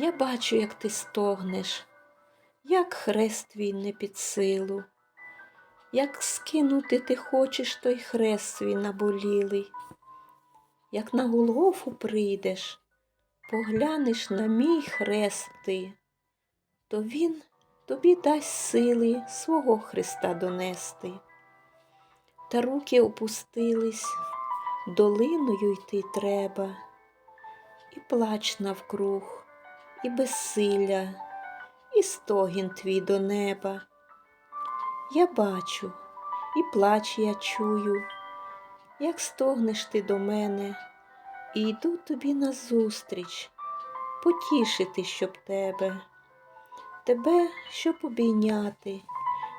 Я бачу, як ти стогнеш, як хрест твій не під силу, як скинути ти хочеш той хрест свій наболілий, як на Голгофу прийдеш, поглянеш на мій хрест ти, то він тобі дасть сили свого Христа донести. Та руки опустились, долиною йти треба, і плач навкруг, і безсилля, і стогін твій до неба. Я бачу, і плач я чую, як стогнеш ти до мене, і йду тобі назустріч, потішити, щоб тебе, тебе, щоб обійняти,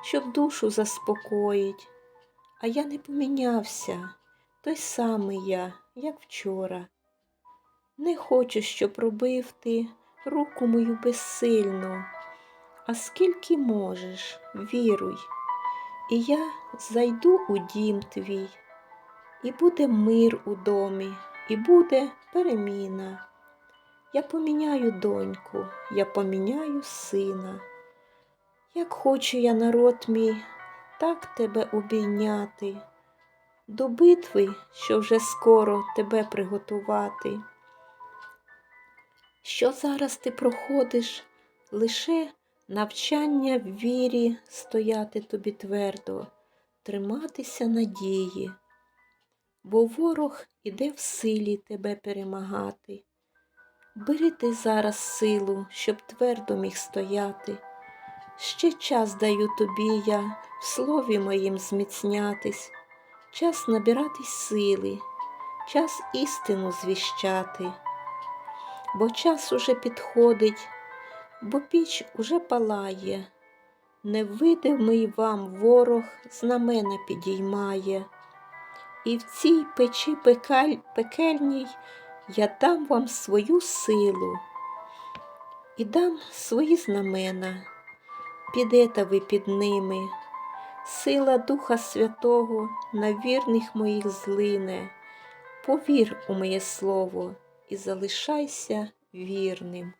щоб душу заспокоїть. А я не помінявся, той самий я, як вчора. Не хочу, щоб робив ти руку мою безсильну, а скільки можеш, віруй, і я зайду у дім твій, і буде мир у домі, і буде переміна. Я поміняю доньку, я поміняю сина. Як хочу я народ мій, так тебе обійняти, до битви, що вже скоро тебе приготувати. Що зараз ти проходиш, лише навчання в вірі стояти тобі твердо, триматися надії, бо ворог іде в силі тебе перемагати. Бери ти зараз силу, щоб твердо міг стояти. Ще час даю тобі я в слові моїм зміцнятись, час набиратись сили, час істину звіщати, бо час уже підходить, бо піч уже палає, невидимий вам ворог знамена підіймає, і в цій печі пекаль, пекельній я дам вам свою силу і дам свої знамена. Підете ви під ними, сила Духа Святого на вірних моїх злине, повір у моє слово і залишайся вірним.